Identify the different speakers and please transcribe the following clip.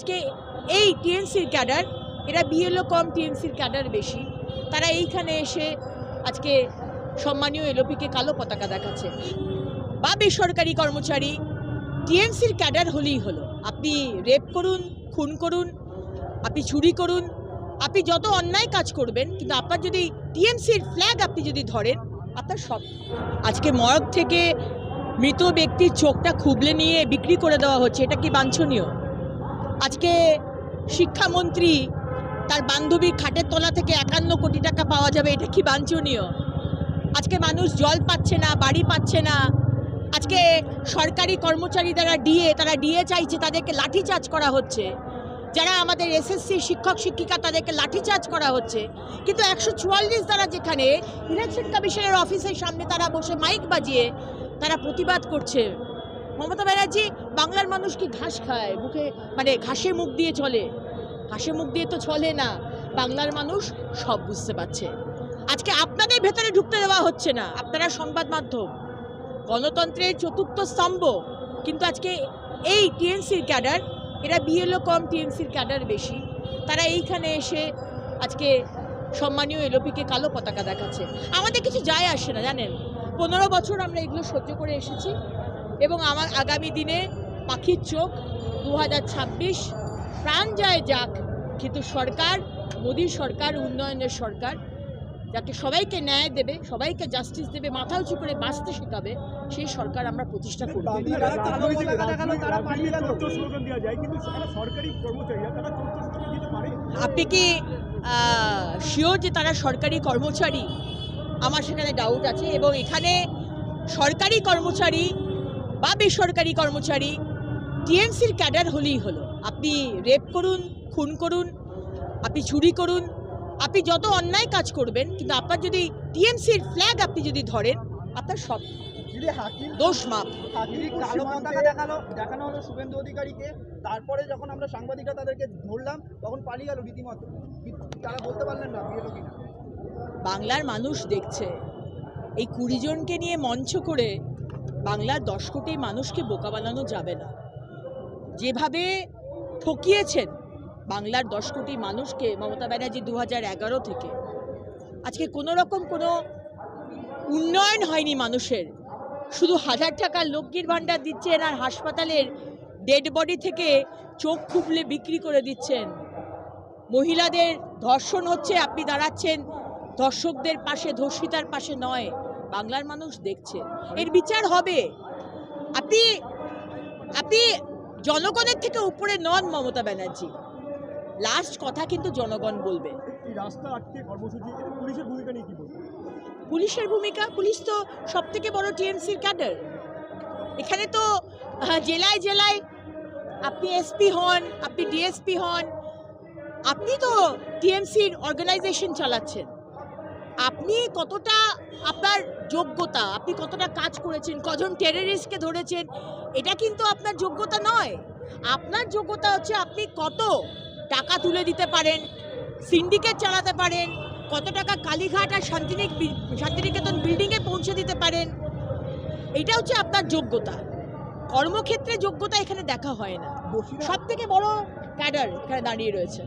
Speaker 1: আজকে এই টিএমসির ক্যাডার, এরা বিএলও কম টিএমসির ক্যাডার বেশি, তারা এইখানে এসে আজকে সম্মানীয় এলোপিকে কালো পতাকা দেখাচ্ছে। বা বেসরকারি কর্মচারী, টিএমসির ক্যাডার হলেই হলো। আপনি রেপ করুন, খুন করুন, আপনি চুরি করুন, আপনি যত অন্যায় কাজ করবেন, কিন্তু আপনার যদি টিএমসির ফ্ল্যাগ আপনি যদি ধরেন, আপনার সব আজকে মর্গ থেকে মৃত ব্যক্তির চোখটা খুবলে নিয়ে বিক্রি করে দেওয়া হচ্ছে, এটা কি বাঞ্ছনীয়? আজকে শিক্ষামন্ত্রী তার বান্ধবীর খাটের তলা থেকে একান্ন কোটি টাকা পাওয়া যাবে, এটা কি বাঞ্ছনীয়? আজকে মানুষ জল পাচ্ছে না, বাড়ি পাচ্ছে না। আজকে সরকারি কর্মচারী যারা ডিএ, তারা ডিএ চাইছে, তাদেরকে লাঠিচার্জ করা হচ্ছে। যারা আমাদের এসএসসি শিক্ষক, শিক্ষিকা, তাদেরকে লাঠিচার্জ করা হচ্ছে। কিন্তু একশো চুয়াল্লিশ দ্বারা যেখানে, ইলেকশন কমিশনের অফিসের সামনে তারা বসে মাইক বাজিয়ে তারা প্রতিবাদ করছে। মমতা ব্যানার্জি বাংলার মানুষ কি ঘাস খায়? মুখে মানে ঘাসে মুখ দিয়ে চলে। ঘাসে মুখ দিয়ে তো চলে না। বাংলার মানুষ সব বুঝতে পারছে। আজকে আপনাদের ভেতরে ঢুকতে দেওয়া হচ্ছে না। আপনারা সংবাদ মাধ্যম। গণতন্ত্রের চতুর্থ স্তম্ভ। কিন্তু আজকে এই টিএনসির ক্যাডার, এরা বিএলও কম, টিএনসির ক্যাডার বেশি। তারা এইখানে এসে আজকে সম্মানীয় এলোপিকে কালো পতাকা দেখাচ্ছে। আমাদের কিছু যায় আসে না, জানেন? পনেরো বছর আমরা এগুলো সহ্য করে এসেছি। এবং আমার আগামী দিনে পাখির চোখ দু হাজার ছাব্বিশ। প্রাণ যায় যাক কিন্তু সরকার মোদী সরকার উন্নয়নের সরকার যাকে সবাইকে ন্যায় দেবে সবাইকে জাস্টিস দেবে মাথা উঁচু করে বাঁচতে শেখাবে সেই সরকার আমরা প্রতিষ্ঠা করব। আপনি কি শিওর যে তারা সরকারি কর্মচারী? আমার সেখানে ডাউট আছে এবং এখানে সরকারি কর্মচারী বা বেসরকারি কর্মচারী টিএমসির ক্যাডার হলেই হলো। আপনি রেপ করুন খুন করুন আপনি চুরি করুন আপনি যত অন্যায় কাজ করবেন কিন্তু আপনার যদি টিএমসির ফ্ল্যাগ আপনি যদি ধরেন আপনার সব দোষ মাপ।
Speaker 2: কালো পতাকা দেখাল দেখানো হলো শুভেন্দু অধিকারীকে। তারপরে যখন আমরা সাংবাদিকরা তাদেরকে ধরলাম তখন পালিয়ে গেল রীতিমতো। তারা বলতে পারলেন না বিয়ে কিনা
Speaker 1: বাংলার মানুষ দেখছে। এই কুড়ি জনকে নিয়ে মঞ্চ করে বাংলার দশ কোটি মানুষকে বোকা বানানো যাবে না। যেভাবে ঠকিয়েছেন বাংলার দশ কোটি মানুষকে মমতা ব্যানার্জি দু হাজার এগারো থেকে, আজকে কোনো রকম কোনো উন্নয়ন হয়নি মানুষের। শুধু হাজার টাকার লক্ষ্মীর ভাণ্ডার দিচ্ছেন আর হাসপাতালের ডেড বডি থেকে চোখ খুবলে বিক্রি করে দিচ্ছেন। মহিলাদের ধর্ষণ হচ্ছে, আপনি দাঁড়াচ্ছেন, দর্শকদের পাশে, ধর্ষিতার পাশে নয়। বাংলার মানুষ দেখছে। এর বিচার হবে। আপনি আপনি জনগণের থেকে উপরে নন মমতা ব্যানার্জি। লাস্ট কথা কিন্তু জনগণ বলবে।
Speaker 3: এই রাস্তা আটকে কর্মসূচি পুলিশের ভূমিকা নিয়ে কি
Speaker 1: পুলিশের ভূমিকা? পুলিশ তো সব থেকে বড় টিএমসির ক্যাডার। এখানে তো জেলায় জেলায় আপনি এসপি হন আপনি ডিএসপি হন। আপনি তো টিএমসির অর্গানাইজেশন চালাচ্ছেন। আপনি কতটা আপনার যোগ্যতা আপনি কতটা কাজ করেছেন কজন টেররিস্টকে ধরেছেন এটা কিন্তু আপনার যোগ্যতা নয়। আপনার যোগ্যতা হচ্ছে আপনি কত টাকা তুলে দিতে পারেন সিন্ডিকেট চালাতে পারেন কত টাকা কালীঘাট আর শান্তিনিক শান্তিনিকেতন বিল্ডিংয়ে পৌঁছে দিতে পারেন। এটা হচ্ছে আপনার যোগ্যতা। কর্মক্ষেত্রে যোগ্যতা এখানে দেখা হয় না। সব থেকে বড় ক্যাডার এখানে দাঁড়িয়ে রয়েছে।